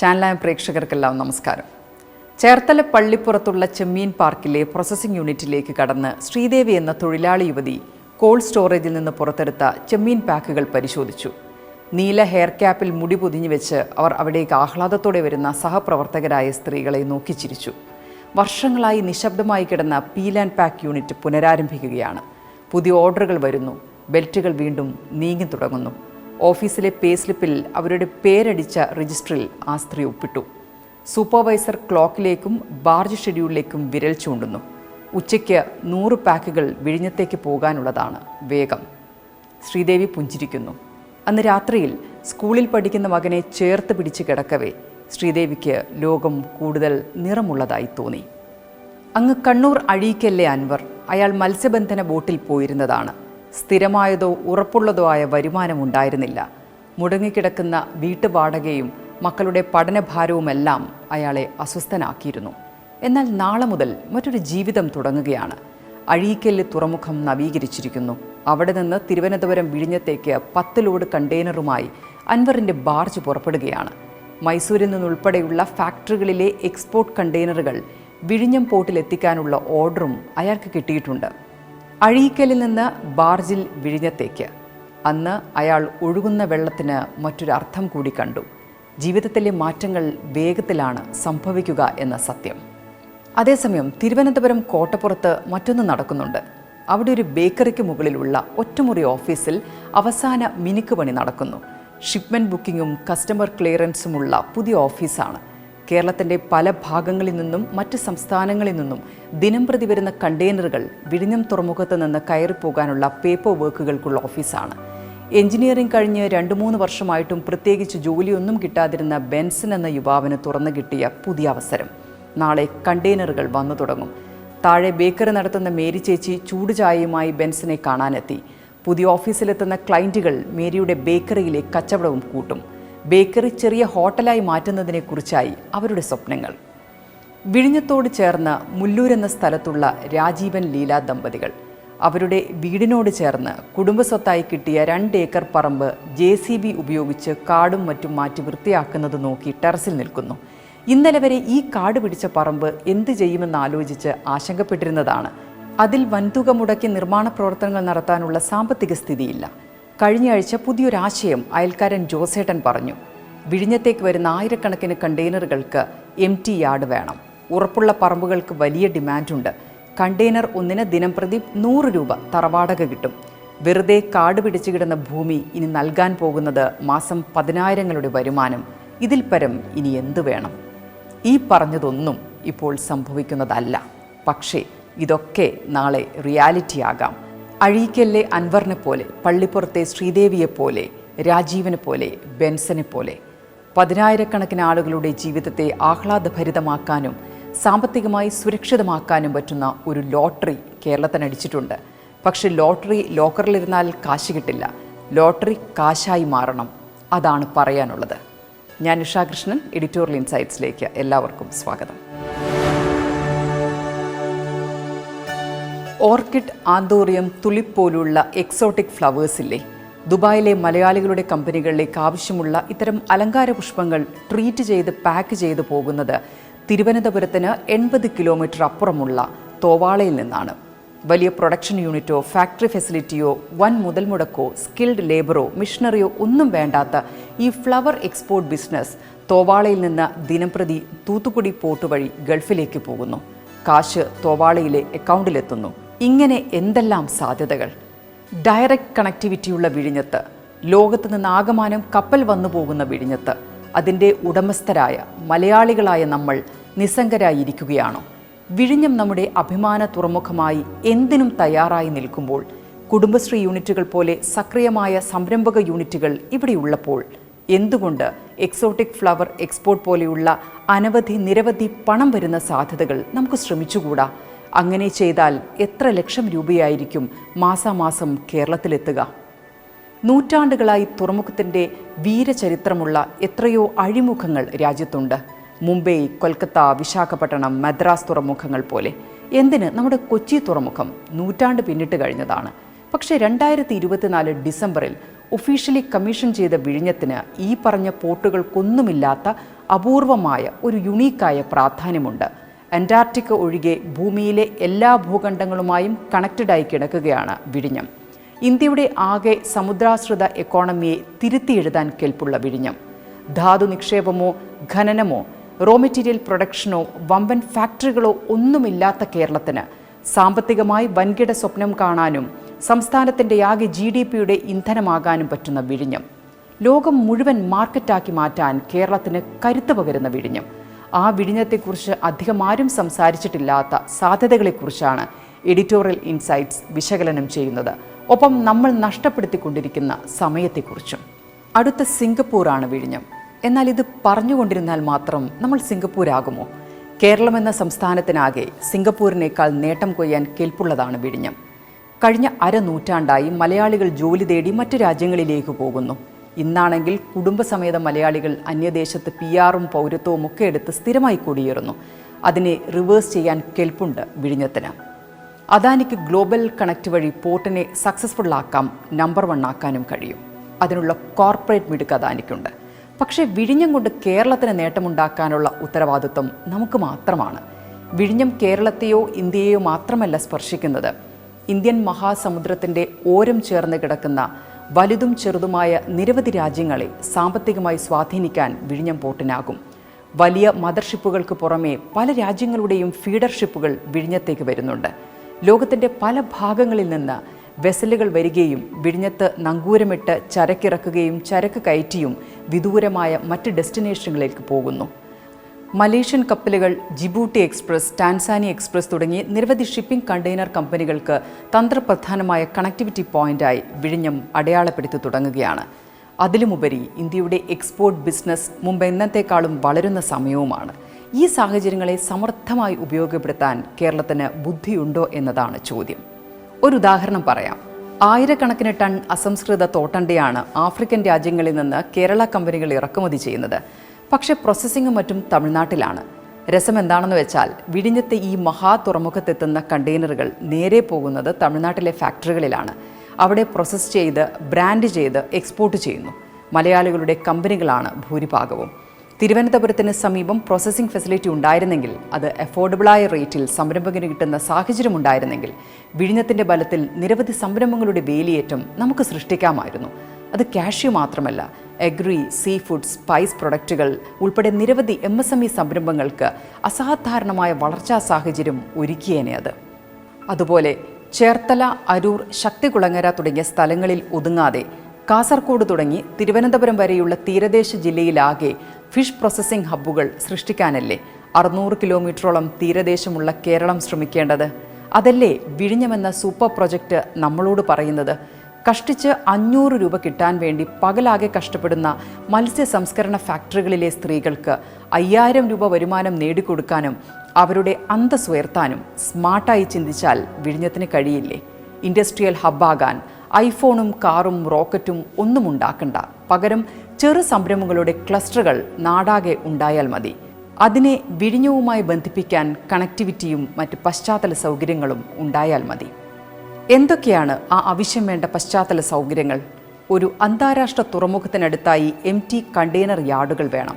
ചാനലായ പ്രേക്ഷകർക്കെല്ലാം നമസ്കാരം. ചേർത്തല പള്ളിപ്പുറത്തുള്ള ചെമ്മീൻ പാർക്കിലെ പ്രോസസ്സിംഗ് യൂണിറ്റിലേക്ക് കടന്ന് ശ്രീദേവി എന്ന തൊഴിലാളി യുവതി കോൾഡ് സ്റ്റോറേജിൽ നിന്ന് പുറത്തെടുത്ത ചെമ്മീൻ പാക്കുകൾ പരിശോധിച്ചു. നീല ഹെയർ ക്യാപ്പിൽ മുടി പൊതിഞ്ഞു വെച്ച് അവർ അവിടേക്ക് ആഹ്ലാദത്തോടെ വരുന്ന സഹപ്രവർത്തകരായ സ്ത്രീകളെ നോക്കിച്ചിരിച്ചു വർഷങ്ങളായി നിശബ്ദമായി കിടന്ന പീൽ ആൻഡ് പാക്ക് യൂണിറ്റ് പുനരാരംഭിക്കുകയാണ്. പുതിയ ഓർഡറുകൾ വരുന്നു. ബെൽറ്റുകൾ വീണ്ടും നീങ്ങി തുടങ്ങുന്നു. ഓഫീസിലെ പേ സ്ലിപ്പിൽ അവരുടെ പേരടിച്ച രജിസ്റ്ററിൽ ആ സ്ത്രീ ഒപ്പിട്ടു. സൂപ്പർവൈസർ ക്ലോക്കിലേക്കും ബാർജ് ഷെഡ്യൂളിലേക്കും വിരൽ ചൂണ്ടുന്നു. ഉച്ചയ്ക്ക് നൂറ് പാക്കുകൾ വിഴിഞ്ഞത്തേക്ക് പോകാനുള്ളതാണ് വേഗം. ശ്രീദേവി പുഞ്ചിരിക്കുന്നു. അന്ന് രാത്രിയിൽ സ്കൂളിൽ പഠിക്കുന്ന മകനെ ചേർത്ത് പിടിച്ച് കിടക്കവേ ശ്രീദേവിക്ക് ലോകം കൂടുതൽ നിറമുള്ളതായി തോന്നി. അങ്ങ് കണ്ണൂർ അഴീക്കല്ലേ അൻവർ? അയാൾ മത്സ്യബന്ധന ബോട്ടിൽ പോയിരുന്നതാണ്. സ്ഥിരമായതോ ഉറപ്പുള്ളതോ ആയ വരുമാനം വരുമാനമുണ്ടായിരുന്നില്ല. മുടങ്ങിക്കിടക്കുന്ന വീട്ടുവാടകയും മക്കളുടെ പഠനഭാരവുമെല്ലാം അയാളെ അസ്വസ്ഥനാക്കിയിരുന്നു. എന്നാൽ നാളെ മുതൽ മറ്റൊരു ജീവിതം തുടങ്ങുകയാണ്. അഴീക്കല്ല് തുറമുഖം നവീകരിച്ചിരിക്കുന്നു. അവിടെ നിന്ന് തിരുവനന്തപുരം വിഴിഞ്ഞത്തേക്ക് പത്ത് ലോഡ് കണ്ടെയ്നറുമായി അൻവറിന്റെ ബാർജ് പുറപ്പെടുകയാണ്. മൈസൂരിൽ നിന്നുൾപ്പെടെയുള്ള ഫാക്ടറികളിലെ എക്സ്പോർട്ട് കണ്ടെയ്നറുകൾ വിഴിഞ്ഞം പോർട്ടിൽ എത്തിക്കാനുള്ള ഓർഡറും അയാൾക്ക് കിട്ടിയിട്ടുണ്ട്. അഴീക്കലിൽ നിന്ന് ബാർജിൽ വിഴിഞ്ഞത്തേക്ക്. അന്ന് അയാൾ ഒഴുകുന്ന വെള്ളത്തിന് മറ്റൊരർത്ഥം കൂടി കണ്ടു. ജീവിതത്തിലെ മാറ്റങ്ങൾ വേഗത്തിലാണ് സംഭവിക്കുക എന്ന സത്യം. അതേസമയം തിരുവനന്തപുരം കോട്ടപ്പുറത്ത് മറ്റൊന്ന് നടക്കുന്നുണ്ട്. അവിടെ ഒരു ബേക്കറിക്ക് മുകളിലുള്ള ഒറ്റമുറി ഓഫീസിൽ അവസാന മിനുക്ക് പണി നടക്കുന്നു. ഷിപ്മെന്റ് ബുക്കിങ്ങും കസ്റ്റമർ ക്ലിയറൻസുമുള്ള പുതിയ ഓഫീസാണ്. കേരളത്തിന്റെ പല ഭാഗങ്ങളിൽ നിന്നും മറ്റ് സംസ്ഥാനങ്ങളിൽ നിന്നും ദിനംപ്രതി വരുന്ന കണ്ടെയ്നറുകൾ വിഴിഞ്ഞം തുറമുഖത്ത് നിന്ന് കയറിപ്പോകാനുള്ള പേപ്പർ വർക്കുകൾക്കുള്ള ഓഫീസാണ്. എഞ്ചിനീയറിംഗ് കഴിഞ്ഞ് രണ്ട് മൂന്ന് വർഷമായിട്ടും പ്രത്യേകിച്ച് ജോലിയൊന്നും കിട്ടാതിരുന്ന ബെൻസൺ എന്ന യുവാവിന് തുറന്നു കിട്ടിയ പുതിയ അവസരം. നാളെ കണ്ടെയ്നറുകൾ വന്നു തുടങ്ങും. താഴെ ബേക്കറി നടത്തുന്ന മേരി ചേച്ചി ചൂടുചായയുമായി ബെൻസിനെ കാണാനെത്തി. പുതിയ ഓഫീസിലെത്തുന്ന ക്ലയന്റുകൾ മേരിയുടെ ബേക്കറിയിലെ കച്ചവടവും കൂട്ടും. ബേക്കറി ചെറിയ ഹോട്ടലായി മാറ്റുന്നതിനെക്കുറിച്ചായി അവരുടെ സ്വപ്നങ്ങൾ. വിഴിഞ്ഞത്തോട് ചേർന്ന് മുല്ലൂർ എന്ന സ്ഥലത്തുള്ള രാജീവൻ ലീല ദമ്പതികൾ. അവരുടെ വീടിനോട് ചേർന്ന് കുടുംബസ്വത്തായി കിട്ടിയ രണ്ട് ഏക്കർ പറമ്പ് ജെ സി ബി ഉപയോഗിച്ച് കാടും മറ്റും മാറ്റി വൃത്തിയാക്കുന്നത് നോക്കി ടെറസിൽ നിൽക്കുന്നു. ഇന്നലെ വരെ ഈ കാട് പിടിച്ച പറമ്പ് എന്ത് ചെയ്യുമെന്ന് ആലോചിച്ച് ആശങ്കപ്പെട്ടിരുന്നതാണ്. അതിൽ വൻതുക മുടക്കി നിർമ്മാണ പ്രവർത്തനങ്ങൾ നടത്താനുള്ള സാമ്പത്തിക സ്ഥിതിയില്ല. കഴിഞ്ഞയാഴ്ച പുതിയൊരാശയം അയൽക്കാരൻ ജോസേട്ടൻ പറഞ്ഞു. വിഴിഞ്ഞത്തേക്ക് വരുന്ന ആയിരക്കണക്കിന് കണ്ടെയ്നറുകൾക്ക് എം ടി യാർഡ് വേണം. ഉറപ്പുള്ള പറമ്പുകൾക്ക് വലിയ ഡിമാൻഡുണ്ട്. കണ്ടെയ്നർ ഒന്നിന് ദിനം പ്രതി നൂറ് രൂപ തറവാടക കിട്ടും. വെറുതെ കാട് പിടിച്ചു കിടന്ന ഭൂമി ഇനി നൽകാൻ പോകുന്നത് മാസം പതിനായിരങ്ങളുടെ വരുമാനം. ഇതിൽ പരം ഇനി എന്തു വേണം? ഈ പറഞ്ഞതൊന്നും ഇപ്പോൾ സംഭവിക്കുന്നതല്ല. പക്ഷേ ഇതൊക്കെ നാളെ റിയാലിറ്റി ആകാം അഴീക്കലിലെ അൻവറിനെ പോലെ പള്ളിപ്പുറത്തെ ശ്രീദേവിയെ പോലെ രാജീവിനെ പോലെ ബെൻസനെ പോലെ. പതിനായിരക്കണക്കിന് ആളുകളുടെ ജീവിതത്തെ ആഹ്ലാദഭരിതമാക്കാനും സാമ്പത്തികമായി സുരക്ഷിതമാക്കാനും പറ്റുന്ന ഒരു ലോട്ടറി കേരളത്തിനടിച്ചിട്ടുണ്ട്. പക്ഷെ ലോട്ടറി ലോക്കറിലിരുന്നാൽ കാശ് കിട്ടില്ല. ലോട്ടറി കാശായി മാറണം. അതാണ് പറയാനുള്ളത്. ഞാൻ ഉഷാകൃഷ്ണൻ എഡിറ്റോറിയൽ ഇൻസൈറ്റ്സിലേക്ക് എല്ലാവർക്കും സ്വാഗതം. ഓർക്കിഡ് ആന്തോറിയം തുലിപ്പ് പോലുള്ള എക്സോട്ടിക് ഫ്ലവേഴ്സ് ഇല്ലേ ദുബായിലെ മലയാളികളുടെ കമ്പനികളിലേക്ക് ആവശ്യമുള്ള ഇത്തരം അലങ്കാര പുഷ്പങ്ങൾ ട്രീറ്റ് ചെയ്ത് പാക്ക് ചെയ്ത് പോകുന്നത് തിരുവനന്തപുരത്തിന് എൺപത് കിലോമീറ്റർ അപ്പുറമുള്ള തോവാളയിൽ നിന്നാണ്. വലിയ പ്രൊഡക്ഷൻ യൂണിറ്റോ ഫാക്ടറി ഫെസിലിറ്റിയോ വൻ മുതൽ മുടക്കോ സ്കിൽഡ് ലേബറോ മിഷണറിയോ ഒന്നും വേണ്ടാത്ത ഈ ഫ്ലവർ എക്സ്പോർട്ട് ബിസിനസ് തോവാളയിൽ നിന്ന് ദിനംപ്രതി തൂത്തുക്കുടി പോർട്ട് വഴി ഗൾഫിലേക്ക് പോകുന്നു. കാശ് തോവാളയിലെ അക്കൗണ്ടിലെത്തുന്നു. ഇങ്ങനെ എന്തെല്ലാം സാധ്യതകൾ? ഡയറക്റ്റ് കണക്ടിവിറ്റിയുള്ള വിഴിഞ്ഞത്ത് ലോകത്ത് നിന്ന് ആകമാനം കപ്പൽ വന്നു പോകുന്ന വിഴിഞ്ഞത്ത് അതിന്റെ ഉടമസ്ഥരായ മലയാളികളായ നമ്മൾ നിസ്സംഗരായിരിക്കുകയാണോ വിഴിഞ്ഞം നമ്മുടെ അഭിമാന തുറമുഖമായി എന്തിനും തയ്യാറായി നിൽക്കുമ്പോൾ കുടുംബശ്രീ യൂണിറ്റുകൾ പോലെ സക്രിയമായ സംരംഭക യൂണിറ്റുകൾ ഇവിടെയുള്ളപ്പോൾ എന്തുകൊണ്ട് എക്സോട്ടിക് ഫ്ലവർ എക്സ്പോർട്ട് പോലെയുള്ള അനവധി നിരവധി പണം വരുന്ന സാധ്യതകൾ നമുക്ക് ശ്രമിച്ചുകൂടാ? അങ്ങനെ ചെയ്താൽ എത്ര ലക്ഷം രൂപയായിരിക്കും മാസാമാസം കേരളത്തിലെത്തുക? നൂറ്റാണ്ടുകളായി തുറമുഖത്തിന്റെ വീരചരിത്രമുള്ള എത്രയോ അഴിമുഖങ്ങൾ രാജ്യത്തുണ്ട്. മുംബൈ കൊൽക്കത്ത വിശാഖപട്ടണം മദ്രാസ് തുറമുഖങ്ങൾ പോലെ. എന്തിന് നമ്മുടെ കൊച്ചി തുറമുഖം നൂറ്റാണ്ട് പിന്നിട്ട് കഴിഞ്ഞതാണ്. പക്ഷേ രണ്ടായിരത്തി ഇരുപത്തിനാല് ഡിസംബറിൽ ഒഫീഷ്യലി കമ്മീഷൻ ചെയ്ത വിഴിഞ്ഞത്തിന് ഈ പറഞ്ഞ പോർട്ടുകൾക്കൊന്നുമില്ലാത്ത അപൂർവമായ ഒരു യുണീക്കായ പ്രാധാന്യമുണ്ട്. അന്റാർട്ടിക്ക ഒഴികെ ഭൂമിയിലെ എല്ലാ ഭൂഖണ്ഡങ്ങളുമായും കണക്റ്റഡായി കിടക്കുകയാണ് വിഴിഞ്ഞം. ഇന്ത്യയുടെ ആകെ സമുദ്രാശ്രിത എക്കോണമിയെ തിരുത്തി എഴുതാൻ കെൽപ്പുള്ള വിഴിഞ്ഞം. ധാതു നിക്ഷേപമോ ഖനനമോ റോ മെറ്റീരിയൽ പ്രൊഡക്ഷനോ വമ്പൻ ഫാക്ടറികളോ ഒന്നുമില്ലാത്ത കേരളത്തിന് സാമ്പത്തികമായി വൻകിട സ്വപ്നം കാണാനും സംസ്ഥാനത്തിന്റെ ആകെ ജി ഡി പിയുടെ ഇന്ധനമാകാനും പറ്റുന്ന വിഴിഞ്ഞം. ലോകം മുഴുവൻ മാർക്കറ്റാക്കി മാറ്റാൻ കേരളത്തിന് കരുത്തു പകരുന്ന വിഴിഞ്ഞം. ആ വിഴിഞ്ഞത്തെക്കുറിച്ച് അധികം ആരും സംസാരിച്ചിട്ടില്ലാത്ത സാധ്യതകളെക്കുറിച്ചാണ് എഡിറ്റോറിയൽ ഇൻസൈറ്റ്സ് വിശകലനം ചെയ്യുന്നത്. ഒപ്പം നമ്മൾ നഷ്ടപ്പെടുത്തിക്കൊണ്ടിരിക്കുന്ന സമയത്തെക്കുറിച്ചും. അടുത്ത സിംഗപ്പൂറാണ് വിഴിഞ്ഞം. എന്നാൽ ഇത് പറഞ്ഞുകൊണ്ടിരുന്നാൽ മാത്രം നമ്മൾ സിംഗപ്പൂരാകുമോ? കേരളം എന്ന സംസ്ഥാനത്തിനാകെ സിംഗപ്പൂരിനേക്കാൾ നേട്ടം കൊയ്യാൻ കെൽപ്പുള്ളതാണ് വിഴിഞ്ഞം. കഴിഞ്ഞ അര നൂറ്റാണ്ടായി മലയാളികൾ ജോലി തേടി മറ്റു രാജ്യങ്ങളിലേക്ക് പോകുന്നു. ഇന്നാണെങ്കിൽ കുടുംബസമേത മലയാളികൾ അന്യദേശത്ത് പി ആറും പൗരത്വവും ഒക്കെ എടുത്ത് സ്ഥിരമായി കുടിയേറുന്നു. അതിനെ റിവേഴ്സ് ചെയ്യാൻ കെൽപ്പുണ്ട് വിഴിഞ്ഞത്തിന്. അദാനിക്ക് ഗ്ലോബൽ കണക്ട് വഴി പോർട്ടിനെ സക്സസ്ഫുൾ ആക്കാം നമ്പർ വൺ ആക്കാനും കഴിയും. അതിനുള്ള കോർപ്പറേറ്റ് മിടുക്ക് അദാനിക്കുണ്ട്. പക്ഷേ വിഴിഞ്ഞം കൊണ്ട് കേരളത്തിന് നേട്ടമുണ്ടാക്കാനുള്ള ഉത്തരവാദിത്വം നമുക്ക് മാത്രമാണ്. വിഴിഞ്ഞം കേരളത്തെയോ ഇന്ത്യയെയോ മാത്രമല്ല സ്പർശിക്കുന്നത്. ഇന്ത്യൻ മഹാസമുദ്രത്തിന്റെ ഓരം ചേർന്ന് കിടക്കുന്ന വലുതും ചെറുതുമായ നിരവധി രാജ്യങ്ങളെ സാമ്പത്തികമായി സ്വാധീനിക്കാൻ വിഴിഞ്ഞം പോർട്ടിനാകും വലിയ മദർഷിപ്പുകൾക്ക് പുറമെ പല രാജ്യങ്ങളുടെയും ഫീഡർഷിപ്പുകൾ വിഴിഞ്ഞത്തേക്ക് വരുന്നുണ്ട്. ലോകത്തിന്റെ പല ഭാഗങ്ങളിൽ നിന്ന് വെസലുകൾ വരികയും വിഴിഞ്ഞത്ത് നങ്കൂരമിട്ട് ചരക്കിറക്കുകയും ചരക്ക് കയറ്റിയും വിദൂരമായ മറ്റ് ഡെസ്റ്റിനേഷനുകളിലേക്ക് പോകുന്നു. മലേഷ്യൻ കപ്പലുകൾ ജിബൂട്ടി എക്സ്പ്രസ് ടാൻസാനി എക്സ്പ്രസ് തുടങ്ങി നിരവധി ഷിപ്പിംഗ് കണ്ടെയ്നർ കമ്പനികൾക്ക് തന്ത്രപ്രധാനമായ കണക്ടിവിറ്റി പോയിന്റായി വിഴിഞ്ഞം അടയാളപ്പെടുത്തി തുടങ്ങുകയാണ്. അതിലുമുപരി ഇന്ത്യയുടെ എക്സ്പോർട്ട് ബിസിനസ് മുമ്പ് എന്നത്തേക്കാളും വളരുന്ന സമയവുമാണ്. ഈ സാഹചര്യങ്ങളെ സമർത്ഥമായി ഉപയോഗപ്പെടുത്താൻ കേരളത്തിന് ബുദ്ധിയുണ്ടോ എന്നതാണ് ചോദ്യം. ഒരു ഉദാഹരണം പറയാം. ആയിരക്കണക്കിന് ടൺ അസംസ്കൃത തോട്ടണ്ടയാണ് ആഫ്രിക്കൻ രാജ്യങ്ങളിൽ നിന്ന് കേരള കമ്പനികൾ ഇറക്കുമതി ചെയ്യുന്നത്. പക്ഷേ പ്രോസസ്സിങ്ങും മറ്റും തമിഴ്നാട്ടിലാണ്. രസം എന്താണെന്ന് വെച്ചാൽ വിഴിഞ്ഞത്തെ ഈ മഹാ തുറമുഖത്തെത്തുന്ന കണ്ടെയ്നറുകൾ നേരെ പോകുന്നത് തമിഴ്നാട്ടിലെ ഫാക്ടറികളിലാണ്. അവിടെ പ്രോസസ്സ് ചെയ്ത് ബ്രാൻഡ് ചെയ്ത് എക്സ്പോർട്ട് ചെയ്യുന്നു. മലയാളികളുടെ കമ്പനികളാണ് ഭൂരിഭാഗവും. തിരുവനന്തപുരത്തിന് സമീപം പ്രോസസ്സിംഗ് ഫെസിലിറ്റി ഉണ്ടായിരുന്നെങ്കിൽ അത് അഫോർഡബിളായ റേറ്റിൽ സംരംഭകന് കിട്ടുന്ന സാഹചര്യം ഉണ്ടായിരുന്നെങ്കിൽ വിഴിഞ്ഞത്തിന്റെ ബലത്തിൽ നിരവധി സംരംഭങ്ങളുടെ വേലിയേറ്റം നമുക്ക് സൃഷ്ടിക്കാമായിരുന്നു. അത് കാഷ്യൂ മാത്രമല്ല എഗ്രി സീ ഫുഡ് സ്പൈസ് പ്രൊഡക്റ്റുകൾ ഉൾപ്പെടെ നിരവധി എം എസ് എം ഇ സംരംഭങ്ങൾക്ക് അസാധാരണമായ വളർച്ചാ സാഹചര്യം ഒരുക്കിയേനെ അത്. അതുപോലെ ചേർത്തല അരൂർ ശക്തികുളങ്ങര തുടങ്ങിയ സ്ഥലങ്ങളിൽ ഒതുങ്ങാതെ കാസർഗോഡ് തുടങ്ങി തിരുവനന്തപുരം വരെയുള്ള തീരദേശ ജില്ലയിലാകെ ഫിഷ് പ്രോസസ്സിംഗ് ഹബ്ബുകൾ സൃഷ്ടിക്കാനല്ലേ അറുന്നൂറ് കിലോമീറ്ററോളം തീരദേശമുള്ള കേരളം ശ്രമിക്കേണ്ടത്? അതല്ലേ വിഴിഞ്ഞമെന്ന സൂപ്പർ പ്രൊജക്റ്റ് നമ്മളോട് പറയുന്നത്? കഷ്ടിച്ച് അഞ്ഞൂറ് രൂപ കിട്ടാൻ വേണ്ടി പകലാകെ കഷ്ടപ്പെടുന്ന മത്സ്യ സംസ്കരണ ഫാക്ടറികളിലെ സ്ത്രീകൾക്ക് അയ്യായിരം രൂപ വരുമാനം നേടിക്കൊടുക്കാനും അവരുടെ അന്തസ് ഉയർത്താനും സ്മാർട്ടായി ചിന്തിച്ചാൽ വിഴിഞ്ഞത്തിന് കഴിയില്ലേ? ഇൻഡസ്ട്രിയൽ ഹബ്ബാകാൻ ഐഫോണും കാറും റോക്കറ്റും ഒന്നും ഉണ്ടാക്കണ്ട. പകരം ചെറു സംരംഭങ്ങളുടെ ക്ലസ്റ്ററുകൾ നാടാകെ ഉണ്ടായാൽ മതി. അതിനെ വിഴിഞ്ഞവുമായി ബന്ധിപ്പിക്കാൻ കണക്ടിവിറ്റിയും മറ്റ് പശ്ചാത്തല സൗകര്യങ്ങളും ഉണ്ടായാൽ മതി. എന്തൊക്കെയാണ് ആ ആവശ്യം വേണ്ട പശ്ചാത്തല സൗകര്യങ്ങൾ? ഒരു അന്താരാഷ്ട്ര തുറമുഖത്തിനടുത്തായി എം ടി കണ്ടെയ്നർ യാർഡുകൾ വേണം.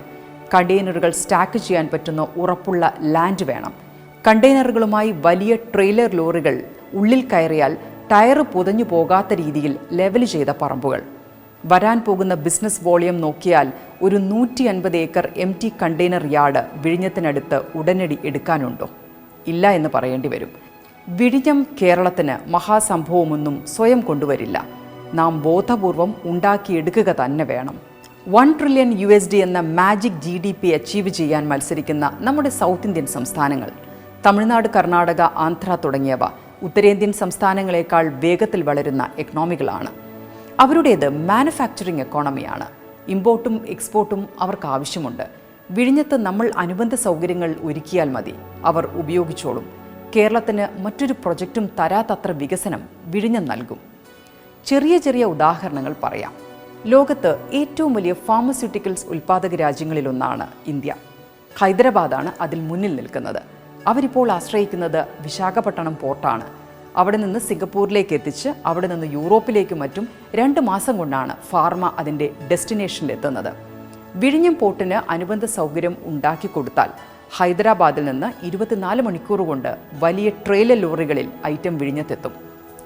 കണ്ടെയ്നറുകൾ സ്റ്റാക്ക് ചെയ്യാൻ പറ്റുന്ന ഉറപ്പുള്ള ലാൻഡ് വേണം. കണ്ടെയ്നറുകളുമായി വലിയ ട്രെയിലർ ലോറികൾ ഉള്ളിൽ കയറിയാൽ ടയർ പുതഞ്ഞു പോകാത്ത രീതിയിൽ ലെവൽ ചെയ്ത പറമ്പുകൾ. വരാൻ പോകുന്ന ബിസിനസ് വോളിയം നോക്കിയാൽ ഒരു നൂറ്റി അൻപത് acre M T container yard വിഴിഞ്ഞത്തിനടുത്ത് ഉടനടി എടുക്കാനുണ്ടോ? ഇല്ല എന്ന് പറയേണ്ടി വരും. വിഴിഞ്ഞം കേരളത്തിന് മഹാസംഭവമൊന്നും സ്വയം കൊണ്ടുവരില്ല. നാം ബോധപൂർവം ഉണ്ടാക്കിയെടുക്കുക തന്നെ വേണം. One trillion U S D എന്ന magic G D P achieve ചെയ്യാൻ മത്സരിക്കുന്ന നമ്മുടെ സൗത്ത് ഇന്ത്യൻ സംസ്ഥാനങ്ങൾ തമിഴ്നാട് കർണാടക ആന്ധ്ര തുടങ്ങിയവ ഉത്തരേന്ത്യൻ സംസ്ഥാനങ്ങളെക്കാൾ വേഗത്തിൽ വളരുന്ന എക്കണോമികളാണ് അവരുടേത് മാനുഫാക്ചറിംഗ് എക്കോണമിയാണ് ഇമ്പോർട്ടും എക്സ്പോർട്ടും അവർക്ക് ആവശ്യമുണ്ട്. വിഴിഞ്ഞത്ത് നമ്മൾ അനുബന്ധ സൗകര്യങ്ങൾ ഒരുക്കിയാൽ മതി. അവർ ഉപയോഗിച്ചോളും. കേരളത്തിന് മറ്റൊരു പ്രൊജക്റ്റും തരാത്തത്ര വികസനം വിഴിഞ്ഞം നൽകും. ചെറിയ ചെറിയ ഉദാഹരണങ്ങൾ പറയാം. ലോകത്ത് ഏറ്റവും വലിയ ഫാർമസ്യൂട്ടിക്കൽസ് ഉൽപ്പാദക രാജ്യങ്ങളിലൊന്നാണ് ഇന്ത്യ. ഹൈദരാബാദാണ് അതിൽ മുന്നിൽ നിൽക്കുന്നത്. അവരിപ്പോൾ ആശ്രയിക്കുന്നത് വിശാഖപട്ടണം പോർട്ടാണ്. അവിടെ നിന്ന് സിംഗപ്പൂരിലേക്ക് എത്തിച്ച് അവിടെ നിന്ന് യൂറോപ്പിലേക്കും മറ്റും രണ്ട് മാസം കൊണ്ടാണ് ഫാർമ അതിന്റെ ഡെസ്റ്റിനേഷനിലെത്തുന്നത് വിഴിഞ്ഞം പോർട്ടിന് അനുബന്ധ സൗകര്യം ഉണ്ടാക്കി കൊടുത്താൽ ഹൈദരാബാദിൽ നിന്ന് ഇരുപത്തിനാല് മണിക്കൂർ കൊണ്ട് വലിയ ട്രെയിലർ ലോറികളിൽ ഐറ്റം വിഴിഞ്ഞത്തെത്തും.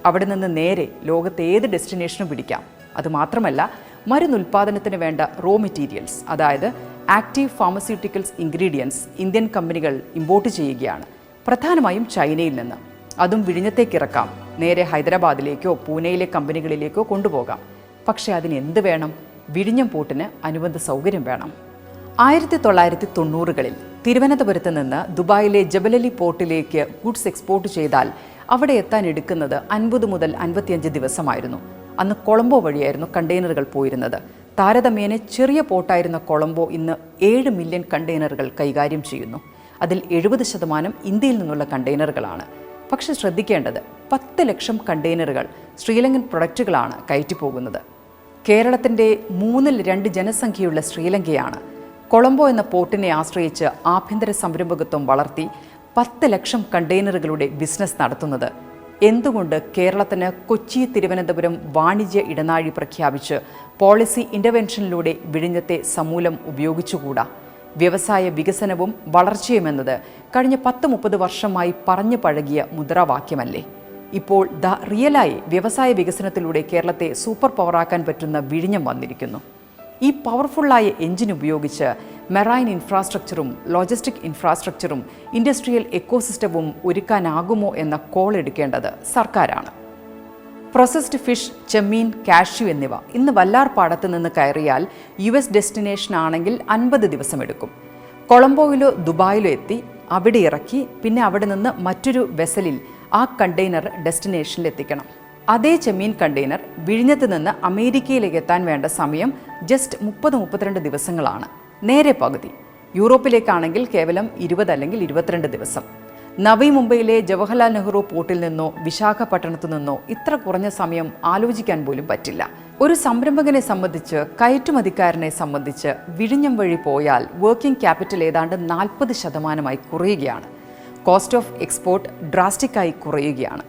അവിടെ നിന്ന് നേരെ ലോകത്തെ ഏത് ഡെസ്റ്റിനേഷനും പിടിക്കാം. അതുമാത്രമല്ല മരുന്നുൽപാദനത്തിന് വേണ്ട റോ മെറ്റീരിയൽസ് അതായത് ആക്റ്റീവ് ഫാർമസ്യൂട്ടിക്കൽസ് ഇൻഗ്രീഡിയൻസ് ഇന്ത്യൻ കമ്പനികൾ ഇമ്പോർട്ട് ചെയ്യുകയാണ്. പ്രധാനമായും ചൈനയിൽ നിന്ന്. അതും വിഴിഞ്ഞത്തേക്ക് ഇറക്കാം. നേരെ ഹൈദരാബാദിലേക്കോ പൂനെയിലെ കമ്പനികളിലേക്കോ കൊണ്ടുപോകാം. പക്ഷേ അതിന് എന്ത് വേണം? വിഴിഞ്ഞം പോർട്ടിന് അനുബന്ധ സൗകര്യം വേണം. ആയിരത്തി തൊള്ളായിരത്തി തൊണ്ണൂറുകളിൽ തിരുവനന്തപുരത്ത് നിന്ന് ദുബായിലെ ജബലലി പോർട്ടിലേക്ക് ഗുഡ്സ് എക്സ്പോർട്ട് ചെയ്താൽ അവിടെ എത്താൻ എടുക്കുന്നത് അൻപത് മുതൽ അൻപത്തിയഞ്ച് ദിവസമായിരുന്നു. അന്ന് കൊളംബോ വഴിയായിരുന്നു കണ്ടെയ്നറുകൾ പോയിരുന്നത്. താരതമ്യേന ചെറിയ പോർട്ടായിരുന്ന കൊളംബോ ഇന്ന് ഏഴ് മില്യൺ കണ്ടെയ്നറുകൾ കൈകാര്യം ചെയ്യുന്നു. അതിൽ എഴുപത് ശതമാനം ഇന്ത്യയിൽ നിന്നുള്ള കണ്ടെയ്നറുകളാണ്. പക്ഷെ ശ്രദ്ധിക്കേണ്ടത് പത്ത് ലക്ഷം കണ്ടെയ്നറുകൾ ശ്രീലങ്കൻ പ്രൊഡക്റ്റുകളാണ് കയറ്റിപ്പോകുന്നത്. കേരളത്തിന്റെ മൂന്നിൽ രണ്ട് ജനസംഖ്യയുള്ള ശ്രീലങ്കയാണ് കൊളംബോ എന്ന പോർട്ടിനെ ആശ്രയിച്ച് ആഭ്യന്തര സംരംഭകത്വം വളർത്തി പത്ത് ലക്ഷം കണ്ടെയ്നറുകളുടെ ബിസിനസ് നടത്തുന്നത്. എന്തുകൊണ്ട് കേരളത്തിന് കൊച്ചി തിരുവനന്തപുരം വാണിജ്യ ഇടനാഴി പ്രഖ്യാപിച്ച് പോളിസി ഇന്റർവെൻഷനിലൂടെ വിഴിഞ്ഞത്തെ സമൂലം ഉപയോഗിച്ചുകൂടാ? വ്യവസായ വികസനവും വളർച്ചയുമെന്നത് കഴിഞ്ഞ പത്ത് മുപ്പത് വർഷമായി പറഞ്ഞു പഴകിയ മുദ്രാവാക്യമല്ലേ? ഇപ്പോൾ ദ റിയലായി വ്യവസായ വികസനത്തിലൂടെ കേരളത്തെ സൂപ്പർ പവറാക്കാൻ പറ്റുന്ന വിഴിഞ്ഞം വന്നിരിക്കുന്നു. ഈ പവർഫുള്ളായ എഞ്ചിൻ ഉപയോഗിച്ച് മെറൈൻ ഇൻഫ്രാസ്ട്രക്ചറും ലോജിസ്റ്റിക് ഇൻഫ്രാസ്ട്രക്ചറും ഇൻഡസ്ട്രിയൽ എക്കോസിസ്റ്റവും ഒരുക്കാനാകുമോ എന്ന കോൾ എടുക്കേണ്ടത് സർക്കാരാണ്. പ്രോസസ്ഡ് ഫിഷ് ചെമ്മീൻ കാഷ്യു എന്നിവ ഇന്ന് വല്ലാർപാടത്ത് നിന്ന് കയറിയാൽ യു എസ് ഡെസ്റ്റിനേഷൻ ആണെങ്കിൽ അൻപത് ദിവസം എടുക്കും. കൊളംബോയിലോ ദുബായിലോ എത്തി അവിടെ ഇറക്കി പിന്നെ അവിടെ നിന്ന് മറ്റൊരു വെസലിൽ ആ കണ്ടെയ്നർ ഡെസ്റ്റിനേഷനിൽ എത്തിക്കണം. അതേ ചെമ്മീൻ കണ്ടെയ്നർ വിഴിഞ്ഞത്ത് നിന്ന് അമേരിക്കയിലേക്ക് എത്താൻ വേണ്ട സമയം ജസ്റ്റ് മുപ്പത് മുപ്പത്തിരണ്ട് ദിവസങ്ങളാണ്. നേരെ പകുതി. യൂറോപ്പിലേക്കാണെങ്കിൽ കേവലം ഇരുപത് അല്ലെങ്കിൽ ഇരുപത്തിരണ്ട് ദിവസം. നവി മുംബൈയിലെ ജവഹർലാൽ നെഹ്റു പോർട്ടിൽ നിന്നോ വിശാഖപട്ടണത്തു നിന്നോ ഇത്ര കുറഞ്ഞ സമയം ആലോചിക്കാൻ പോലും പറ്റില്ല. ഒരു സംരംഭകനെ സംബന്ധിച്ച് കയറ്റുമതിക്കാരനെ സംബന്ധിച്ച് വിഴിഞ്ഞം വഴി പോയാൽ വർക്കിംഗ് ക്യാപിറ്റൽ ഏതാണ്ട് നാൽപ്പത് ശതമാനമായി കുറയുകയാണ്. കോസ്റ്റ് ഓഫ് എക്സ്പോർട്ട് ഡ്രാസ്റ്റിക്കായി കുറയുകയാണ്.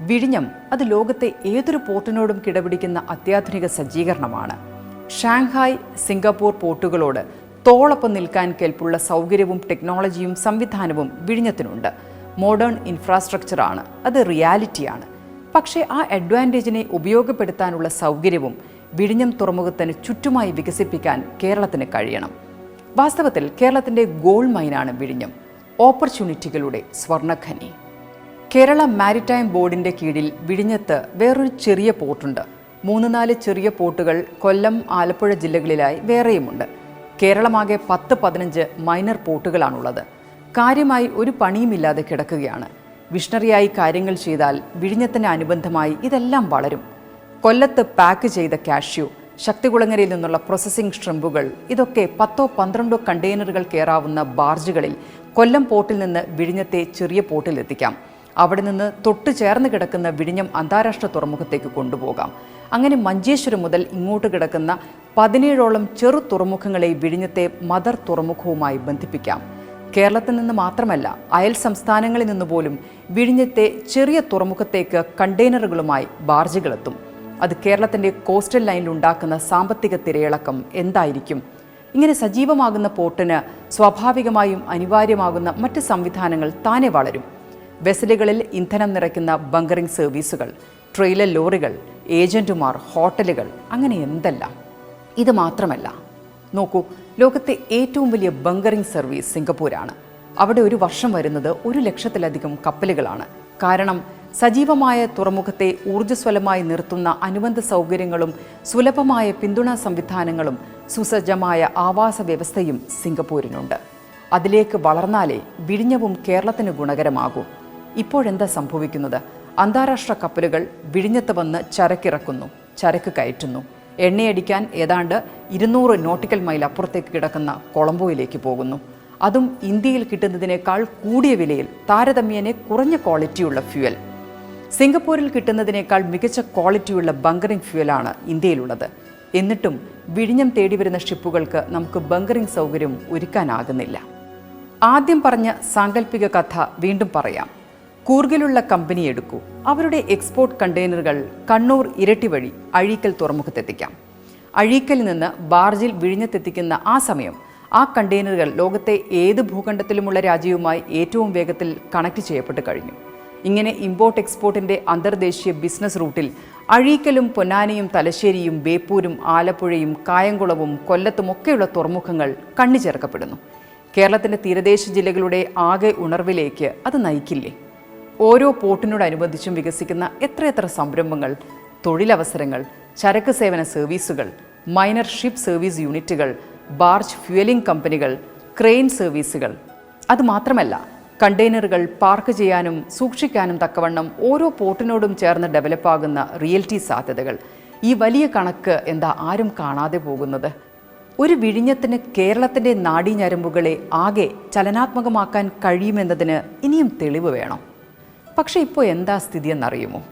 വിഴിഞ്ഞം അത് ലോകത്തെ ഏതൊരു പോർട്ടിനോടും കിടപിടിക്കുന്ന അത്യാധുനിക സജ്ജീകരണമാണ്. ഷാങ്ഹായ് സിംഗപ്പൂർ പോർട്ടുകളോട് തോളൊപ്പം നിൽക്കാൻ കേൾപ്പുള്ള സൗകര്യവും ടെക്നോളജിയും സംവിധാനവും വിഴിഞ്ഞത്തിനുണ്ട്. മോഡേൺ ഇൻഫ്രാസ്ട്രക്ചറാണ്. അത് റിയാലിറ്റിയാണ്. പക്ഷേ ആ അഡ്വാന്റേജിനെ ഉപയോഗപ്പെടുത്താനുള്ള സൗകര്യവും വിഴിഞ്ഞം തുറമുഖത്തിന് ചുറ്റുമായി വികസിപ്പിക്കാൻ കേരളത്തിന് കഴിയണം. വാസ്തവത്തിൽ കേരളത്തിന്റെ ഗോൾഡ് മൈനാണ് വിഴിഞ്ഞം. ഓപ്പർച്യൂണിറ്റികളുടെ സ്വർണഖനി. കേരള മാരിടൈം ബോർഡിന്റെ കീഴിൽ വിഴിഞ്ഞത്ത് വേറൊരു ചെറിയ പോർട്ടുണ്ട്. മൂന്ന് നാല് ചെറിയ പോട്ടുകൾ കൊല്ലം ആലപ്പുഴ ജില്ലകളിലായി വേറെയുമുണ്ട്. കേരളമാകെ പത്ത് പതിനഞ്ച് മൈനർ പോട്ടുകളാണുള്ളത്. കാര്യമായി ഒരു പണിയുമില്ലാതെ കിടക്കുകയാണ്. വിഷണറിയായി കാര്യങ്ങൾ ചെയ്താൽ വിഴിഞ്ഞത്തിന് അനുബന്ധമായി ഇതെല്ലാം വളരും. കൊല്ലത്ത് പാക്ക് ചെയ്ത കാഷ്യൂ ശക്തികുളങ്ങരയിൽ നിന്നുള്ള പ്രോസസ്സിംഗ് ഷ്രിമ്പുകൾ ഇതൊക്കെ പത്തോ പന്ത്രണ്ടോ കണ്ടെയ്നറുകൾ കയറാവുന്ന ബാർജുകളിൽ കൊല്ലം പോർട്ടിൽ നിന്ന് വിഴിഞ്ഞത്തെ ചെറിയ പോർട്ടിൽ എത്തിക്കാം അവിടെ നിന്ന് തൊട്ടു ചേർന്ന് കിടക്കുന്ന വിഴിഞ്ഞം അന്താരാഷ്ട്ര തുറമുഖത്തേക്ക് കൊണ്ടുപോകാം. അങ്ങനെ മഞ്ചേശ്വരം മുതൽ ഇങ്ങോട്ട് കിടക്കുന്ന പതിനേഴോളം ചെറു തുറമുഖങ്ങളെ വിഴിഞ്ഞത്തെ മദർ തുറമുഖവുമായി ബന്ധിപ്പിക്കാം. കേരളത്തിൽ നിന്ന് മാത്രമല്ല അയൽ സംസ്ഥാനങ്ങളിൽ നിന്ന് പോലും വിഴിഞ്ഞത്തെ ചെറിയ തുറമുഖത്തേക്ക് കണ്ടെയ്നറുകളുമായി ബാർജുകളെത്തും. അത് കേരളത്തിന്റെ കോസ്റ്റൽ ലൈനിൽ ഉണ്ടാക്കുന്ന സാമ്പത്തിക തിരയിളക്കം എന്തായിരിക്കും? ഇങ്ങനെ സജീവമാകുന്ന പോർട്ടിന് സ്വാഭാവികമായും അനിവാര്യമാകുന്ന മറ്റ് സംവിധാനങ്ങൾ താനെ വളരും. വെസലുകളിൽ ഇന്ധനം നിറയ്ക്കുന്ന ബങ്കറിംഗ് സർവീസുകൾ ട്രെയിലർ ലോറികൾ ഏജന്റുമാർ ഹോട്ടലുകൾ അങ്ങനെ എന്തെല്ലാം? ഇത് മാത്രമല്ല. നോക്കൂ ലോകത്തെ ഏറ്റവും വലിയ ബങ്കറിംഗ് സർവീസ് സിംഗപ്പൂരാണ്. അവിടെ ഒരു വർഷം വരുന്നത് ഒരു ലക്ഷത്തിലധികം കപ്പലുകളാണ്. കാരണം സജീവമായ തുറമുഖത്തെ ഊർജസ്വലമായി നിർത്തുന്ന അനുബന്ധ സൗകര്യങ്ങളും സുലഭമായ പിന്തുണാ സംവിധാനങ്ങളും സുസജ്ജമായ ആവാസ വ്യവസ്ഥയും സിംഗപ്പൂരിനുണ്ട്. അതിലേക്ക് വളർന്നാലേ വിഴിഞ്ഞവും കേരളത്തിന് ഗുണകരമാകൂ. ഇപ്പോഴെന്താ സംഭവിക്കുന്നത്? അന്താരാഷ്ട്ര കപ്പലുകൾ വിഴിഞ്ഞത്ത് വന്ന് ചരക്കിറക്കുന്നു ചരക്ക് കയറ്റുന്നു. എണ്ണയടിക്കാൻ ഏതാണ്ട് ഇരുന്നൂറ് നോട്ടിക്കൽ മൈൽ അപ്പുറത്തേക്ക് കിടക്കുന്ന കൊളംബോയിലേക്ക് പോകുന്നു. അതും ഇന്ത്യയിൽ കിട്ടുന്നതിനേക്കാൾ കൂടിയ വിലയിൽ താരതമ്യേനെ കുറഞ്ഞ ക്വാളിറ്റിയുള്ള ഫ്യുവൽ. സിംഗപ്പൂരിൽ കിട്ടുന്നതിനേക്കാൾ മികച്ച ക്വാളിറ്റിയുള്ള ബങ്കറിംഗ് ഫ്യുവലാണ് ഇന്ത്യയിലുള്ളത്. എന്നിട്ടും വിഴിഞ്ഞം തേടി വരുന്ന ഷിപ്പുകൾക്ക് നമുക്ക് ബങ്കറിംഗ് സൗകര്യം ഒരുക്കാനാകുന്നില്ല. ആദ്യം പറഞ്ഞ സാങ്കല്പിക കഥ വീണ്ടും പറയാം. കൂർഗിലുള്ള കമ്പനി എടുക്കൂ. അവരുടെ എക്സ്പോർട്ട് കണ്ടെയ്നറുകൾ കണ്ണൂർ ഇരട്ടി വഴി അഴീക്കൽ തുറമുഖത്തെത്തിക്കാം. അഴീക്കലിൽ നിന്ന് ബാർജിൽ വിഴിഞ്ഞത്തെത്തിക്കുന്ന ആ സമയം ആ കണ്ടെയ്നറുകൾ ലോകത്തെ ഏത് ഭൂഖണ്ഡത്തിലുമുള്ള രാജ്യവുമായി ഏറ്റവും വേഗത്തിൽ കണക്ട് ചെയ്യപ്പെട്ട് കഴിഞ്ഞു. ഇങ്ങനെ ഇമ്പോർട്ട് എക്സ്പോർട്ടിന്റെ അന്തർദേശീയ ബിസിനസ് റൂട്ടിൽ അഴീക്കലും പൊന്നാനിയും തലശ്ശേരിയും ബേപ്പൂരും ആലപ്പുഴയും കായംകുളവും കൊല്ലത്തും ഒക്കെയുള്ള തുറമുഖങ്ങൾ കണ്ണു ചേർക്കപ്പെടുന്നു കേരളത്തിന്റെ തീരദേശ ജില്ലകളുടെ ആകെ ഉണർവിലേക്ക് അത് നയിക്കില്ലേ? ഓരോ പോർട്ടിനോടനുബന്ധിച്ചും വികസിക്കുന്ന എത്രയെത്ര സംരംഭങ്ങൾ തൊഴിലവസരങ്ങൾ ചരക്ക് സേവന സർവീസുകൾ മൈനർ ഷിപ്പ് സർവീസ് യൂണിറ്റുകൾ ബാർജ് ഫ്യൂവലിംഗ് കമ്പനികൾ ക്രെയിൻ സർവീസുകൾ. അതുമാത്രമല്ല കണ്ടെയ്നറുകൾ പാർക്ക് ചെയ്യാനും സൂക്ഷിക്കാനും തക്കവണ്ണം ഓരോ പോർട്ടിനോടും ചേർന്ന് ഡെവലപ്പാകുന്ന റിയൽറ്റി സാധ്യതകൾ. ഈ വലിയ കണക്ക് എന്താ ആരും കാണാതെ പോകുന്നത്? ഒരു വിഴിഞ്ഞത്തിന് കേരളത്തിന്റെ നാടിഞ്ഞരമ്പുകളെ ആകെ ചലനാത്മകമാക്കാൻ കഴിയുമെന്നതിന് ഇനിയും തെളിവ് വേണം. പക്ഷേ ഇപ്പോൾ എന്താ സ്ഥിതി എന്നറിയുമോ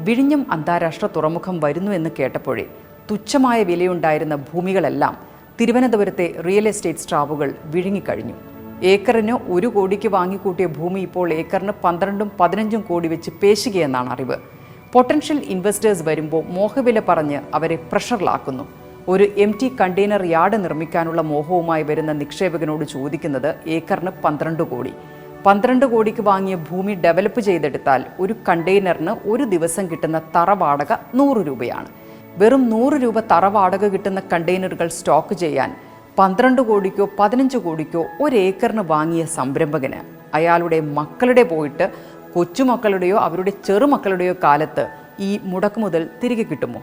വിഴിഞ്ഞം അന്താരാഷ്ട്ര തുറമുഖം വരുന്നു എന്ന് കേട്ടപ്പോഴേ തുച്ഛമായ വിലയുണ്ടായിരുന്ന ഭൂമികളെല്ലാം തിരുവനന്തപുരത്തെ റിയൽ എസ്റ്റേറ്റ് സ്റ്റാവുകൾ വിഴുങ്ങിക്കഴിഞ്ഞു. ഏക്കറിന് ഒരു കോടിക്ക് വാങ്ങിക്കൂട്ടിയ ഭൂമി ഇപ്പോൾ ഏക്കറിന് പന്ത്രണ്ടും പതിനഞ്ചും കോടി വെച്ച് പേശുകയെന്നാണ് അറിവ്. പൊട്ടൻഷ്യൽ ഇൻവെസ്റ്റേഴ്സ് വരുമ്പോൾ മോഹവില പറഞ്ഞ് അവരെ പ്രഷറിലാക്കുന്നു. ഒരു എം ടി കണ്ടെയ്നർ യാർഡ് നിർമ്മിക്കാനുള്ള മോഹവുമായി വരുന്ന നിക്ഷേപകനോട് ചോദിക്കുന്നത് ഏക്കറിന് പന്ത്രണ്ട് കോടി. പന്ത്രണ്ട് കോടിക്ക് വാങ്ങിയ ഭൂമി ഡെവലപ്പ് ചെയ്തെടുത്താൽ ഒരു കണ്ടെയ്നറിന് ഒരു ദിവസം കിട്ടുന്ന തറ വാടക നൂറ് രൂപയാണ്. വെറും നൂറ് രൂപ തറ വാടക കിട്ടുന്ന കണ്ടെയ്നറുകൾ സ്റ്റോക്ക് ചെയ്യാൻ പന്ത്രണ്ട് കോടിക്കോ പതിനഞ്ച് കോടിക്കോ ഒരു ഏക്കറിന് വാങ്ങിയ സംരംഭകന്. അയാളുടെ മക്കളുടെ പോയിട്ട് കൊച്ചുമക്കളുടെയോ അവരുടെ ചെറുമക്കളുടെയോ കാലത്ത് ഈ മുടക്ക് മുതൽ തിരികെ കിട്ടുമോ?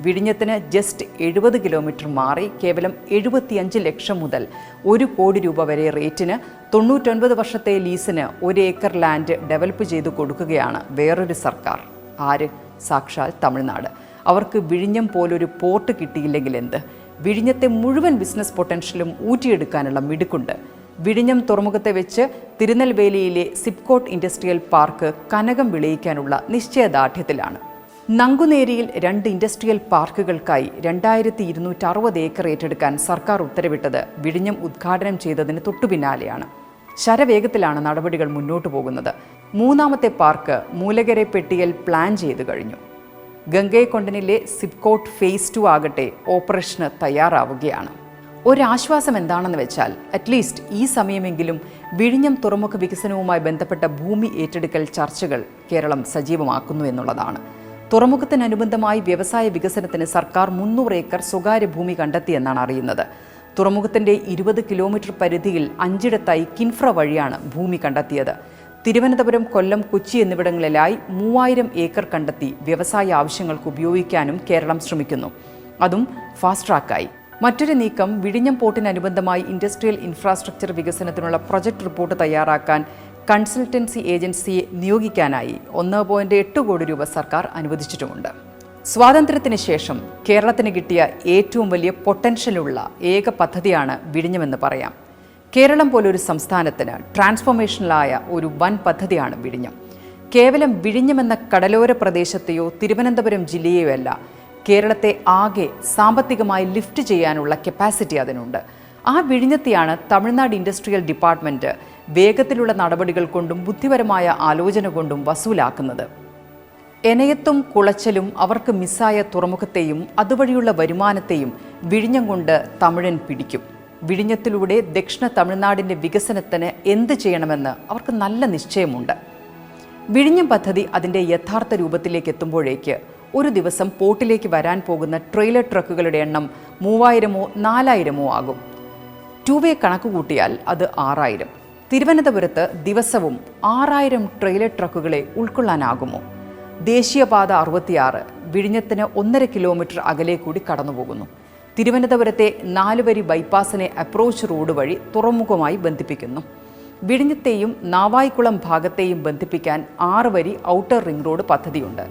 വിഴിഞ്ഞത്തിന് ജസ്റ്റ് എഴുപത് കിലോമീറ്റർ മാറി കേവലം എഴുപത്തിയഞ്ച് ലക്ഷം മുതൽ ഒരു കോടി രൂപ വരെ റേറ്റിന് തൊണ്ണൂറ്റൊൻപത് വർഷത്തെ ലീസിന് ഒരു ഏക്കർ ലാൻഡ് ഡെവലപ്പ് ചെയ്തു കൊടുക്കുകയാണ് വേറൊരു സർക്കാർ. ആര്? സാക്ഷാൽ തമിഴ്നാട്. അവർക്ക് വിഴിഞ്ഞം പോലൊരു പോർട്ട് കിട്ടിയില്ലെങ്കിൽ എന്ത്? വിഴിഞ്ഞത്തെ മുഴുവൻ ബിസിനസ് പൊട്ടൻഷ്യലും ഊറ്റിയെടുക്കാനുള്ള മിടുക്കുണ്ട്. വിഴിഞ്ഞം തുറമുഖത്തെ വെച്ച് തിരുനെൽവേലിയിലെ സിപ്കോട്ട് ഇൻഡസ്ട്രിയൽ പാർക്ക് കനകം വിളയിക്കാനുള്ള നിശ്ചയദാർഢ്യത്തിലാണ്. നങ്കുനേരിയിൽ രണ്ട് ഇൻഡസ്ട്രിയൽ പാർക്കുകൾക്കായി രണ്ടായിരത്തി ഇരുന്നൂറ്റി അറുപത് ഏക്കർ ഏറ്റെടുക്കാൻ സർക്കാർ ഉത്തരവിട്ടത് വിഴിഞ്ഞം ഉദ്ഘാടനം ചെയ്തതിന് തൊട്ടുപിന്നാലെയാണ്. ശരവേഗത്തിലാണ് നടപടികൾ മുന്നോട്ടു പോകുന്നത്. മൂന്നാമത്തെ പാർക്ക് മൂലകരെ പെട്ടിയൽ പ്ലാൻ ചെയ്തു കഴിഞ്ഞു. ഗംഗൈക്കൊണ്ടനിലെ സിപ്കോട്ട് ഫേസ് ടു ആകട്ടെ ഓപ്പറേഷന് തയ്യാറാവുകയാണ്. ഒരാശ്വാസം എന്താണെന്ന് വെച്ചാൽ അറ്റ്ലീസ്റ്റ് ഈ സമയമെങ്കിലും വിഴിഞ്ഞം തുറമുഖ വികസനവുമായി ബന്ധപ്പെട്ട ഭൂമി ഏറ്റെടുക്കൽ ചർച്ചകൾ കേരളം സജീവമാക്കുന്നു എന്നുള്ളതാണ്. തുറമുഖത്തിനനുബന്ധമായി വ്യവസായ വികസനത്തിന് സർക്കാർ മുന്നൂറ് ഏക്കർ സ്വകാര്യ ഭൂമി കണ്ടെത്തിയെന്നാണ് അറിയുന്നത്. തുറമുഖത്തിന്റെ ഇരുപത് കിലോമീറ്റർ പരിധിയിൽ അഞ്ചിടത്തായി കിൻഫ്ര വഴിയാണ് ഭൂമി കണ്ടെത്തിയത്. തിരുവനന്തപുരം കൊല്ലം കൊച്ചി എന്നിവിടങ്ങളിലായി മൂവായിരം ഏക്കർ കണ്ടെത്തി വ്യവസായ ആവശ്യങ്ങൾക്ക് ഉപയോഗിക്കാനും കേരളം ശ്രമിക്കുന്നു. അതും ഫാസ്റ്റ് ട്രാക്കായി. മറ്റൊരു നീക്കം വിഴിഞ്ഞം പോർട്ടിനനുബന്ധമായി ഇൻഡസ്ട്രിയൽ ഇൻഫ്രാസ്ട്രക്ചർ വികസനത്തിനുള്ള പ്രൊജക്ട് റിപ്പോർട്ട് തയ്യാറാക്കാൻ കൺസൾട്ടൻസി ഏജൻസിയെ നിയോഗിക്കാനായി ഒന്ന് പോയിന്റ് എട്ട് കോടി രൂപ സർക്കാർ അനുവദിച്ചിട്ടുമുണ്ട്. സ്വാതന്ത്ര്യത്തിന് ശേഷം കേരളത്തിന് കിട്ടിയ ഏറ്റവും വലിയ പൊട്ടൻഷ്യലുള്ള ഏക പദ്ധതിയാണ് വിഴിഞ്ഞമെന്ന് പറയാം. കേരളം പോലൊരു സംസ്ഥാനത്തിന് ട്രാൻസ്ഫോർമേഷനിലായ ഒരു വൻ പദ്ധതിയാണ് വിഴിഞ്ഞം. കേവലം വിഴിഞ്ഞമെന്ന കടലോര പ്രദേശത്തെയോ തിരുവനന്തപുരം ജില്ലയെയോ അല്ല കേരളത്തെ ആകെ സാമ്പത്തികമായി ലിഫ്റ്റ് ചെയ്യാനുള്ള കപ്പാസിറ്റി അതിനുണ്ട്. ആ വിഴിഞ്ഞത്തെയാണ് തമിഴ്നാട് ഇൻഡസ്ട്രിയൽ ഡിപ്പാർട്ട്മെന്റ് വേഗത്തിലുള്ള നടപടികൾ കൊണ്ടും ബുദ്ധിപരമായ ആലോചന കൊണ്ടും വസൂലാക്കുന്നത്. എനയത്തും കുളച്ചലും അവർക്ക് മിസ്സായ തുറമുഖത്തെയും അതുവഴിയുള്ള വരുമാനത്തെയും വിഴിഞ്ഞം കൊണ്ട് തമിഴൻ പിടിക്കും. വിഴിഞ്ഞത്തിലൂടെ ദക്ഷിണ തമിഴ്നാടിന്റെ വികസനത്തിന് എന്ത് ചെയ്യണമെന്ന് അവർക്ക് നല്ല നിശ്ചയമുണ്ട്. വിഴിഞ്ഞം പദ്ധതി അതിന്റെ യഥാർത്ഥ രൂപത്തിലേക്ക് എത്തുമ്പോഴേക്ക് ഒരു ദിവസം പോർട്ടിലേക്ക് വരാൻ പോകുന്ന ട്രെയിലർ ട്രക്കുകളുടെ എണ്ണം മൂവായിരമോ നാലായിരമോ ആകും. ടൂവേ കണക്ക് കൂട്ടിയാൽ അത് ആറായിരം. തിരുവനന്തപുരത്ത് ദിവസവും ആറായിരം ട്രെയിലർ ട്രക്കുകളെ ഉൾക്കൊള്ളാനാകുമോ? ദേശീയപാത അറുപത്തിയാറ് വിഴിഞ്ഞത്തിന് ഒന്നര കിലോമീറ്റർ അകലെ കൂടി കടന്നുപോകുന്നു. തിരുവനന്തപുരത്തെ നാലുവരി ബൈപ്പാസിനെ അപ്രോച്ച് റോഡ് വഴി തുറമുഖമായി ബന്ധിപ്പിക്കുന്നു. വിഴിഞ്ഞത്തെയും നാവായിക്കുളം ഭാഗത്തെയും ബന്ധിപ്പിക്കാൻ ആറ് വരി ഔട്ടർ റിംഗ് റോഡ് പദ്ധതിയുണ്ട്.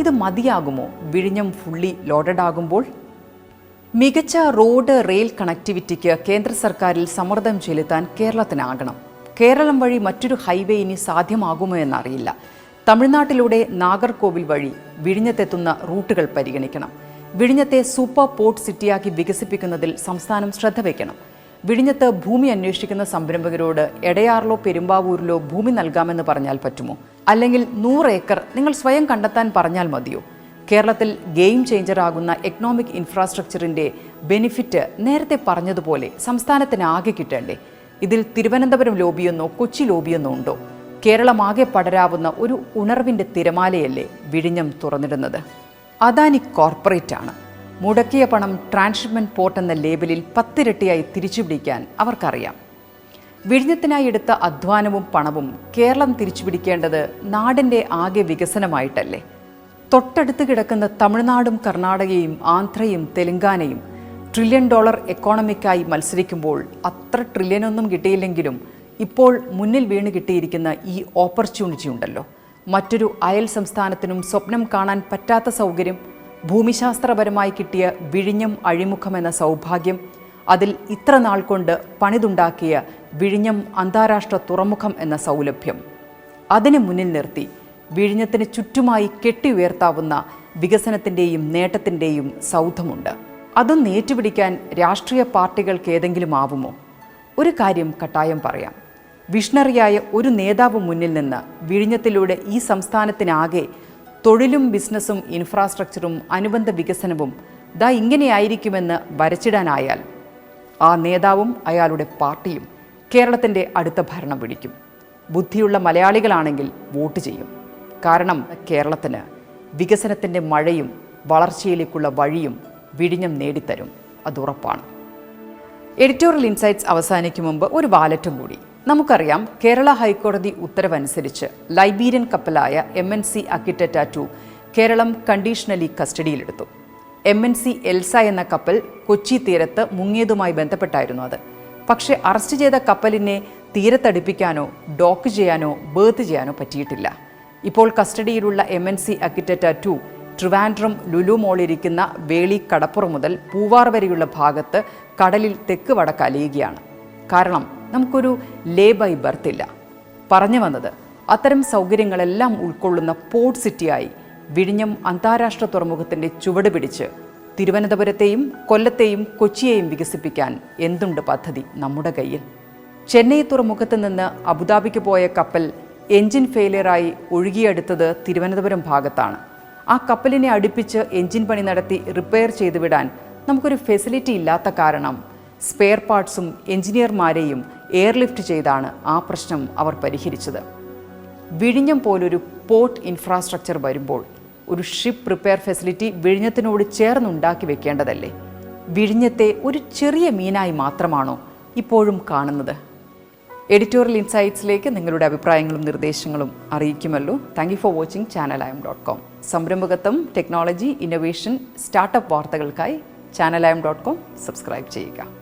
ഇത് മതിയാകുമോ? വിഴിഞ്ഞം ഫുള്ളി ലോഡഡ് ആകുമ്പോൾ? മികച്ച റോഡ് റെയിൽ കണക്ടിവിറ്റിക്ക് കേന്ദ്ര സർക്കാരിൽ സമ്മർദ്ദം ചെലുത്താൻ കേരളത്തിനാകണം. കേരളം വഴി മറ്റൊരു ഹൈവേ ഇനി സാധ്യമാകുമോ എന്നറിയില്ല. തമിഴ്നാട്ടിലൂടെ നാഗർകോവിൽ വഴി വിഴിഞ്ഞത്തെത്തുന്ന റൂട്ടുകൾ പരിഗണിക്കണം. വിഴിഞ്ഞത്തെ സൂപ്പർ പോർട്ട് സിറ്റിയാക്കി വികസിപ്പിക്കുന്നതിൽ സംസ്ഥാനം ശ്രദ്ധ വയ്ക്കണം വിഴിഞ്ഞത്ത് ഭൂമി അന്വേഷിക്കുന്ന സംരംഭകരോട് എടയാറിലോ പെരുമ്പാവൂരിലോ ഭൂമി നൽകാമെന്ന് പറഞ്ഞാൽ പറ്റുമോ? അല്ലെങ്കിൽ നൂറ് ഏക്കർ നിങ്ങൾ സ്വയം കണ്ടെത്താൻ പറഞ്ഞാൽ മതിയോ? കേരളത്തിൽ ഗെയിം ചേഞ്ചർ ആകുന്ന എക്കണോമിക് ഇൻഫ്രാസ്ട്രക്ചറിന്റെ ബെനിഫിറ്റ് നേരത്തെ പറഞ്ഞതുപോലെ സംസ്ഥാനത്തിന് ആകെ കിട്ടേണ്ടേ? ഇതിൽ തിരുവനന്തപുരം ലോബിയെന്നോ കൊച്ചി ലോബിയെന്നോ ഉണ്ടോ? കേരളമാകെ പടരാവുന്ന ഒരു ഉണർവിന്റെ തിരമാലയല്ലേ വിഴിഞ്ഞം തുറന്നിടുന്നത്? അദാനി കോർപ്പറേറ്റ് ആണ്. മുടക്കിയ പണം ട്രാൻസ്ഷിപ്മെന്റ് പോർട്ട് എന്ന ലേബലിൽ പത്തിരട്ടിയായി തിരിച്ചുപിടിക്കാൻ അവർക്കറിയാം. വിഴിഞ്ഞത്തിനായി എടുത്ത അധ്വാനവും പണവും കേരളം തിരിച്ചുപിടിക്കേണ്ടത് നാടിന്റെ ആകെ വികസനമായിട്ടല്ലേ? തൊട്ടടുത്ത് കിടക്കുന്ന തമിഴ്നാടും കർണാടകയും ആന്ധ്രയും തെലങ്കാനയും ട്രില്യൺ ഡോളർ എക്കോണമിക്കായി മത്സരിക്കുമ്പോൾ അത്ര ട്രില്യൺ ഒന്നും കിട്ടിയില്ലെങ്കിലും ഇപ്പോൾ മുന്നിൽ വീണ് കിട്ടിയിരിക്കുന്ന ഈ ഓപ്പർച്യൂണിറ്റി ഉണ്ടല്ലോ. മറ്റൊരു അയൽ സംസ്ഥാനത്തിനും സ്വപ്നം കാണാൻ പറ്റാത്ത സൗകര്യം ഭൂമിശാസ്ത്രപരമായി കിട്ടിയ വിഴിഞ്ഞം അഴിമുഖം എന്ന സൗഭാഗ്യം അതിൽ ഇത്ര നാൾ കൊണ്ട് പണിതുണ്ടാക്കിയ വിഴിഞ്ഞം അന്താരാഷ്ട്ര തുറമുഖം എന്ന സൗലഭ്യം. അതിനെ മുന്നിൽ നിർത്തി വിഴിഞ്ഞത്തിന് ചുറ്റുമായി കെട്ടി ഉയർത്താവുന്ന വികസനത്തിന്റെയും നേട്ടത്തിന്റെയും സൗധമുണ്ട്. അതൊന്ന് ഏറ്റുപിടിക്കാൻ രാഷ്ട്രീയ പാർട്ടികൾക്ക് ഏതെങ്കിലും ആവുമോ? ഒരു കാര്യം കട്ടായം പറയാം. വിഷ്ണറിയായ ഒരു നേതാവ് മുന്നിൽ നിന്ന് വിഴിഞ്ഞത്തിലൂടെ ഈ സംസ്ഥാനത്തിനാകെ തൊഴിലും ബിസിനസ്സും ഇൻഫ്രാസ്ട്രക്ചറും അനുബന്ധ വികസനവും ദാ ഇങ്ങനെയായിരിക്കുമെന്ന് വരച്ചിടാനായാൽ ആ നേതാവും അയാളുടെ പാർട്ടിയും കേരളത്തിന്റെ അടുത്ത ഭരണം പിടിക്കും ബുദ്ധിയുള്ള മലയാളികളാണെങ്കിൽ വോട്ട് ചെയ്യും. കാരണം കേരളത്തിന് വികസനത്തിന്റെ മഴയും വളർച്ചയിലേക്കുള്ള വഴിയും വിഴിഞ്ഞം നേടിത്തരും. അതുറപ്പാണ് എഡിറ്റോറിയൽ ഇൻസൈറ്റ്സ് അവസാനിക്കും മുമ്പ് ഒരു വാലറ്റും കൂടി. നമുക്കറിയാം കേരള ഹൈക്കോടതി ഉത്തരവനുസരിച്ച് Liberian കപ്പലായ M N C Akiteta two Keralam conditionally കസ്റ്റഡിയിലെടുത്തു. എം എൻ സി എൽസ എന്ന കപ്പൽ കൊച്ചി തീരത്ത് മുങ്ങിയതുമായി ബന്ധപ്പെട്ടായിരുന്നു അത്. പക്ഷേ അറസ്റ്റ് ചെയ്ത കപ്പലിനെ തീരത്തടുപ്പിക്കാനോ ഡോക്ക് ചെയ്യാനോ ബേർത്ത് ചെയ്യാനോ പറ്റിയിട്ടില്ല. ഇപ്പോൾ കസ്റ്റഡിയിലുള്ള M N C Akiteta two Trivandrum Lulu മോളിരിക്കുന്ന Veli കടപ്പുറം മുതൽ പൂവാർ വരെയുള്ള ഭാഗത്ത് കടലിൽ തെക്ക് വടക്ക് അലിയുകയാണ്. കാരണം നമുക്കൊരു ലേ ബൈ ബർത്ത് ഇല്ല. പറഞ്ഞു വന്നത് അത്തരം സൗകര്യങ്ങളെല്ലാം ഉൾക്കൊള്ളുന്ന പോർട്ട് സിറ്റിയായി വിഴിഞ്ഞം അന്താരാഷ്ട്ര തുറമുഖത്തിന്റെ ചുവട് പിടിച്ച് തിരുവനന്തപുരത്തെയും കൊല്ലത്തെയും കൊച്ചിയെയും വികസിപ്പിക്കാൻ എന്തുണ്ട് പദ്ധതി നമ്മുടെ കയ്യിൽ? ചെന്നൈ തുറമുഖത്ത് നിന്ന് അബുദാബിക്ക് പോയ കപ്പൽ എഞ്ചിൻ ഫെയിലിയറായി ഒഴുകിയെടുത്തത് തിരുവനന്തപുരം ഭാഗത്താണ്. ആ കപ്പലിനെ അടുപ്പിച്ച് എഞ്ചിൻ പണി നടത്തി റിപ്പയർ ചെയ്തു വിടാൻ നമുക്കൊരു ഫെസിലിറ്റി ഇല്ലാത്ത കാരണം. സ്പെയർ പാർട്സും എഞ്ചിനീയർമാരെയും എയർലിഫ്റ്റ് ചെയ്താണ് ആ പ്രശ്നം അവർ പരിഹരിച്ചത്. വിഴിഞ്ഞം പോലൊരു പോർട്ട് ഇൻഫ്രാസ്ട്രക്ചർ വരുമ്പോൾ ഒരു ഷിപ്പ് റിപ്പയർ ഫെസിലിറ്റി വിഴിഞ്ഞത്തിനോട് ചേർന്നുണ്ടാക്കി വെക്കേണ്ടതല്ലേ? വിഴിഞ്ഞത്തെ ഒരു ചെറിയ മീനായി മാത്രമാണോ ഇപ്പോഴും കാണുന്നത്? എഡിറ്റോറിയൽ ഇൻസൈറ്റ്സിലേക്ക് നിങ്ങളുടെ അഭിപ്രായങ്ങളും നിർദ്ദേശങ്ങളും അറിയിക്കുമല്ലോ. Thank you for watching channel Ayam dot com സംരംഭകത്വം technology innovation startup വാർത്തകൾക്കായി channel Ayam dot com subscribe ചെയ്യുക.